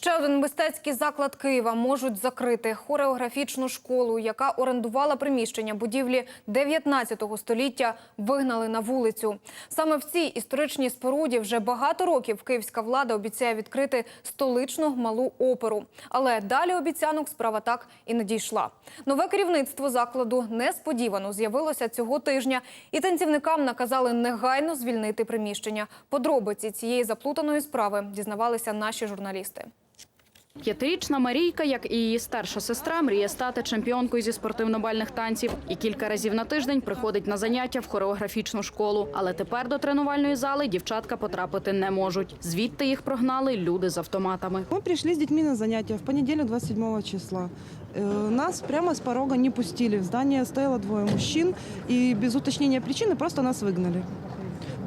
Ще один мистецький заклад Києва можуть закрити хореографічну школу, яка орендувала приміщення будівлі 19 століття, вигнали на вулицю. Саме в цій історичній споруді вже багато років київська влада обіцяє відкрити столичну малу оперу. Але далі обіцянок справа так і не дійшла. Нове керівництво закладу несподівано з'явилося цього тижня, і танцівникам наказали негайно звільнити приміщення. Подробиці цієї заплутаної справи дізнавалися наші журналісти. П'ятирічна Марійка, як і її старша сестра, мріє стати чемпіонкою зі спортивно-бальних танців і кілька разів на тиждень приходить на заняття в хореографічну школу. Але тепер до тренувальної зали дівчатка потрапити не можуть. Звідти їх прогнали люди з автоматами. Мы пришли с детьми на занятия в понедельник 27 числа. Э, Нас прямо с порога не пустили. В здании стояло двое мужчин, и без уточнения причины просто нас выгнали.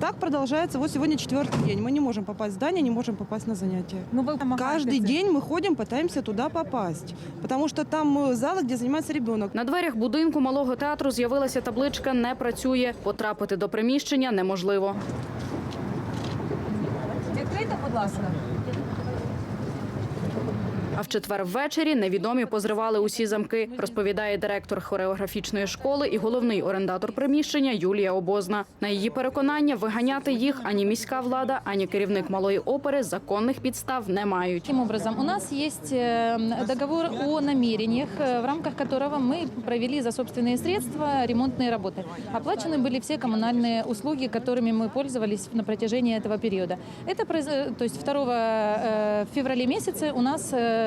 Так продолжается. Вот сегодня четвертый день. Мы не можем попасть в здание, не можем попасть на занятия. Ну, вы помогаете Каждый этим. день мы ходим, пытаемся туда попасть. Потому что там э, залы, где занимается ребенок. На дверях будинку малого театру з'явилася табличка Не працює. Потрапити до приміщення неможливо. Відкрийте, будь ласка. А в четвер ввечері невідомі позривали усі замки, розповідає директор хореографічної школи і головний орендатор приміщення Юлія Обозна. На її переконання, виганяти їх ані міська влада, ані керівник малої опери законних підстав не мають. Таким образом, у нас есть э, договор о намерениях, э, в рамках которого мы провели за собственные средства ремонтные работы. Оплачены были все коммунальные услуги, которыми мы пользовались на протяжении этого периода. Это произ- то есть 2 э, февраля месяце у нас э,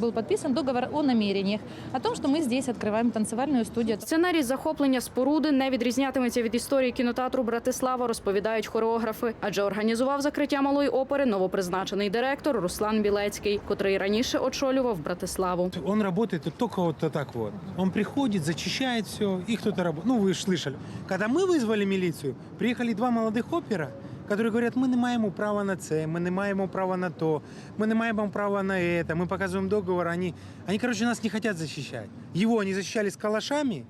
был подписан договор о намерениях, о том, что мы здесь открываем танцевальную студию. Сценарій захоплення споруди не відрізнятиметься від історії кінотеатру Братислава, розповідають хореографи. Адже організував закриття малої опери новопризначений директор Руслан Білецький, котрий раніше очолював Братиславу. Он работает вот только вот так вот. Он приходит, зачищает все, и кто-то работает. Ну, вы же слышали. Когда мы вызвали милицию, приехали два молодых опера, которые говорят, мы не маємо права на це, ми не маємо права на то, ми не маємо права на это, мы показываем договор, они, они, короче, нас не хотят защищать. Его они защищали с калашами,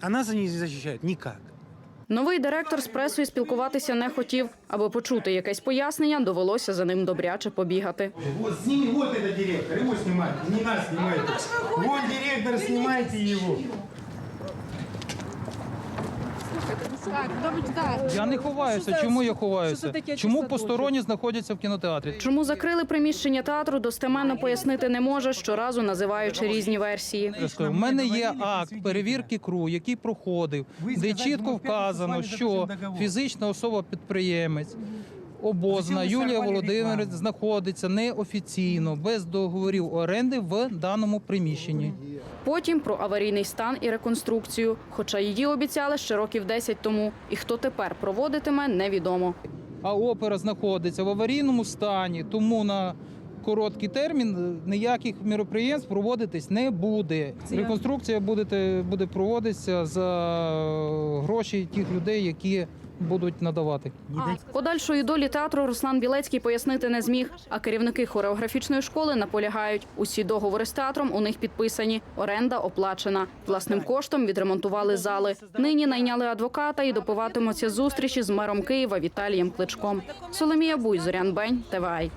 а нас они не защищают никак. Новий директор з пресою спілкуватися не хотів. Аби почути якесь пояснення, довелося за ним добряче побігати. Вот сними, вот это директор, его снимайте, не нас снимайте. Вон директор, снимайте его. Я не ховаюся. Чому я ховаюся? таке Чому посторонні знаходяться в кінотеатрі? Чому закрили приміщення театру, достеменно пояснити не може, щоразу називаючи різні версії. Я У мене є акт перевірки КРУ, який проходив, де чітко вказано, що фізична особа-підприємець. Обозна Юлія Володимирівна знаходиться неофіційно без договорів оренди в даному приміщенні. Потім про аварійний стан і реконструкцію. Хоча її обіцяли ще років 10 тому. І хто тепер проводитиме, невідомо. А опера знаходиться в аварійному стані, тому на короткий термін ніяких міроприємств проводитись не буде. Реконструкція буде, буде проводитися за гроші тих людей, які будуть надавати. Подальшої долі театру Руслан Білецький пояснити не зміг. А керівники хореографічної школи наполягають. Усі договори з театром у них підписані. Оренда оплачена. Власним коштом відремонтували зали. Нині найняли адвоката і допиватимуться зустрічі з мером Києва Віталієм Кличком. Соломія Буй, Зорян Бень, ТВАЙ.